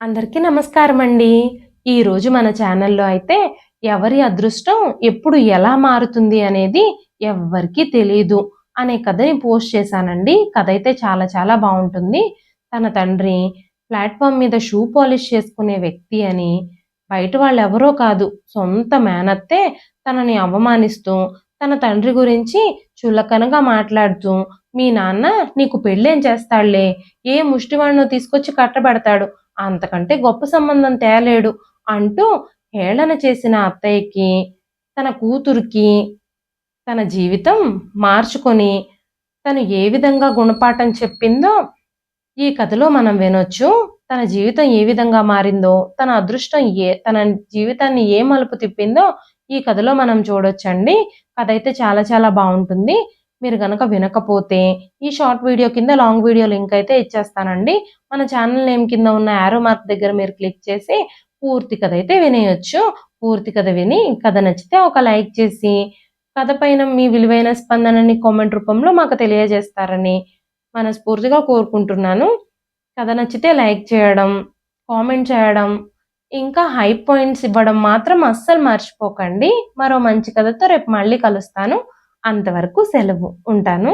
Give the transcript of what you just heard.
అందరికీ నమస్కారం అండి ఈరోజు మన ఛానల్లో అయితే ఎవరి అదృష్టం ఎప్పుడు ఎలా మారుతుంది అనేది ఎవ్వరికీ తెలియదు అనే కథని పోస్ట్ చేశానండి. కథ అయితే చాలా చాలా బాగుంటుంది. తన తండ్రి ప్లాట్ఫామ్ మీద షూ పాలిష్ చేసుకునే వ్యక్తి అని బయట వాళ్ళు ఎవరో కాదు సొంత మేనత్తే తనని అవమానిస్తూ తన తండ్రి గురించి చులకనగా మాట్లాడుతూ మీ నాన్న నీకు పెళ్ళేం చేస్తాడులే ఏ ముష్టివాడినో తీసుకొచ్చి కట్టబెడతాడు? అంతకంటే గొప్ప సంబంధం తేలేడు అంటూ హేళన చేసిన అత్తయ్యకి తన కూతురికి తన జీవితం మార్చుకొని తను ఏ విధంగా గుణపాఠం చెప్పిందో ఈ కథలో మనం వినొచ్చు. తన జీవితం ఏ విధంగా మారిందో తన అదృష్టం ఏ తన జీవితాన్ని ఏ మలుపు తిప్పిందో ఈ కథలో మనం చూడొచ్చండి. కథ అయితే చాలా చాలా బాగుంటుంది. మీరు కనుక వినకపోతే ఈ షార్ట్ వీడియో కింద లాంగ్ వీడియో లింక్ అయితే ఇచ్చేస్తానండి. మన ఛానల్ నేమ్ కింద ఉన్న యారో మార్క్ దగ్గర మీరు క్లిక్ చేసి పూర్తి కథ అయితే వినేయొచ్చు. పూర్తి కథ విని కథ నచ్చితే ఒక లైక్ చేసి కథ పైన మీ విలువైన స్పందనని కామెంట్ రూపంలో మాకు తెలియజేస్తారని మనస్ఫూర్తిగా కోరుకుంటున్నాను. కథ నచ్చితే లైక్ చేయడం కామెంట్ చేయడం ఇంకా హై పాయింట్స్ ఇవ్వడం మాత్రం అస్సలు మర్చిపోకండి. మరో మంచి కథతో రేపు మళ్ళీ కలుస్తాను. అంతవరకు సెలవు ఉంటాను.